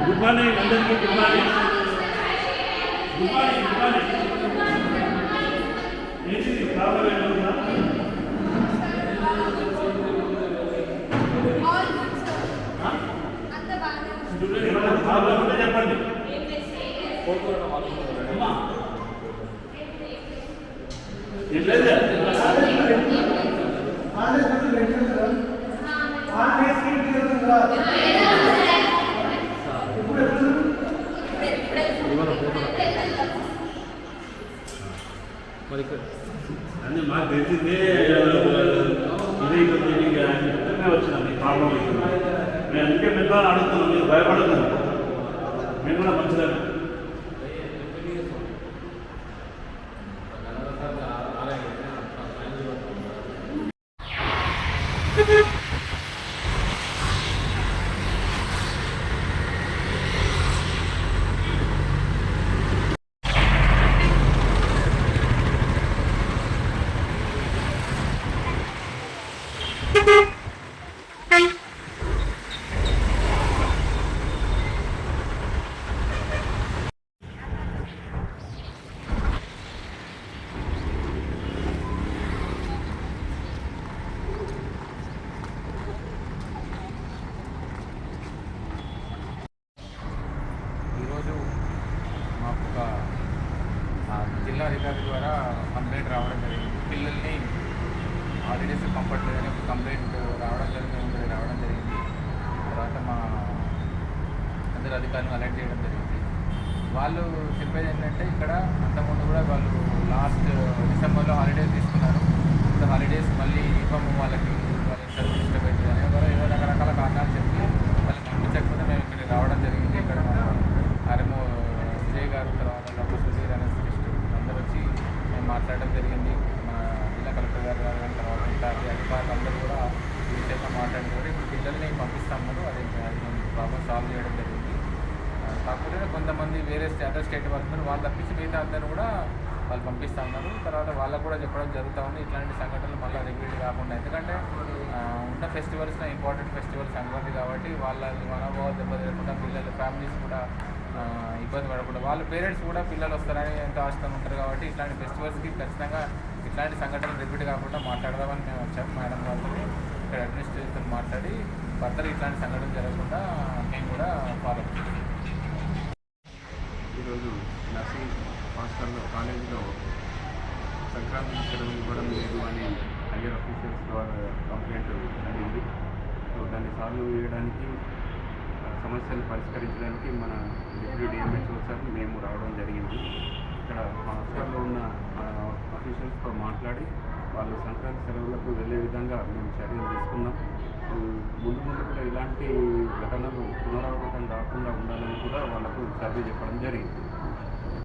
Good morning అందరికీ good morning good morning good morning చెప్పండి అమ్మా. ఏం లేదా మరి ఇక్కడ. అన్నీ మాకు తెలిసిందే ఇదే వచ్చినాం మీ ప్రాబ్లం అవుతుంది మేము అందుకే మేము అడుగుతున్నాం మీరు భయపడుతున్నాం మేము కూడా మంచిగా ఈరోజు మాకు ఒక ఆ, జిల్లా అధికారి ద్వారా కంప్లైంట్ రావడం జరిగింది. పిల్లల్ని హాలిడేస్ పంపట్లేదని ఒక కంప్లైంట్ రావడం జరిగింది రావడం జరిగింది. తర్వాత మా అందరు అధికారులను అలర్ట్ చేయడం జరిగింది. వాళ్ళు చెప్పేది ఏంటంటే ఇక్కడ అంతకుముందు కూడా వాళ్ళు లాస్ట్ డిసెంబర్లో హాలిడేస్ తీసుకున్నారు. హాలిడేస్ మళ్ళీ ఇవ్వము వాళ్ళకి. వాళ్ళకి చదువు డిస్టర్బ్ అవుతుంది అని ఎవరో ఏదో రకరకాల కారణాలు చెప్పి వాళ్ళు పంపించకపోతే మేము ఇక్కడ రావడం జరిగింది ఇక్కడ మన ఆర్ఎంఓ విజయ్ గారు తర్వాత డాక్టర్ సుధీర్ అనస్థిస్ట్ అందరూ వచ్చి మేము మాట్లాడడం జరిగింది. మన జిల్లా కలెక్టర్ గారు గారు కానీ తర్వాత ఇట్లాంటి అధికారులు అందరూ కూడా ఈ విషయంలో మాట్లాడుతున్నారు ఇప్పుడు పిల్లల్ని పంపిస్తాము అది అది ప్రాబ్లం సాల్వ్ చేయడం జరిగింది. కాకపోతే కొంతమంది వేరే అదర్ స్టేట్ వాళ్ళు వాళ్ళు తప్పించి మిగతా అందరూ కూడా వాళ్ళు పంపిస్తూ ఉన్నారు. తర్వాత వాళ్ళకు కూడా చెప్పడం జరుగుతూ ఉంది. ఇట్లాంటి సంఘటనలు మళ్ళీ రిపీట్ కాకుండా. ఎందుకంటే ఉన్న ఫెస్టివల్స్ ఇంపార్టెంట్ ఫెస్టివల్ సంక్రాంతి కాబట్టి వాళ్ళ మనోభావాలు దెబ్బతిరకుండా పిల్లలు ఫ్యామిలీస్ కూడా ఇబ్బంది పడకుండా. వాళ్ళ పేరెంట్స్ కూడా పిల్లలు వస్తారని ఎంతో ఆశతో ఉంటారు కాబట్టి ఇట్లాంటి ఫెస్టివల్స్కి ఖచ్చితంగా ఇట్లాంటి సంఘటనలు రిపీట్ కాకుండా మాట్లాడదామని మేము వచ్చాం మేడం వాళ్ళని ఇక్కడ అడ్మినిస్ట్రేషన్ మాట్లాడి భర్తలు ఇట్లాంటి సంఘటనలు జరగకుండా మేము కూడా ఫాలో ఈరోజు నర్సింగ్ హాస్టల్లో కాలేజీలో సంక్రాంతి సెలవులు ఇవ్వడం లేదు అని హయ్యర్ అఫీషియల్స్ ద్వారా కంప్లైంట్ అడిగింది సో దాన్ని సాల్వ్ చేయడానికి సమస్యలు పరిష్కరించడానికి మన డిప్యూటీ డిఎంహెచ్ఓ సార్ మేము రావడం జరిగింది. ఇక్కడ హాస్టల్లో ఉన్న అఫీషియల్స్తో మాట్లాడి వాళ్ళు సంక్రాంతి సెలవులకు వెళ్ళే విధంగా మేము చర్యలు తీసుకున్నాం. ముందు ముందు కూడా ఇలాంటి ఘటనలు పునరావృతం కాకుండా ఉండాలని కూడా వాళ్ళకు సర్వే చెప్పడం జరిగింది.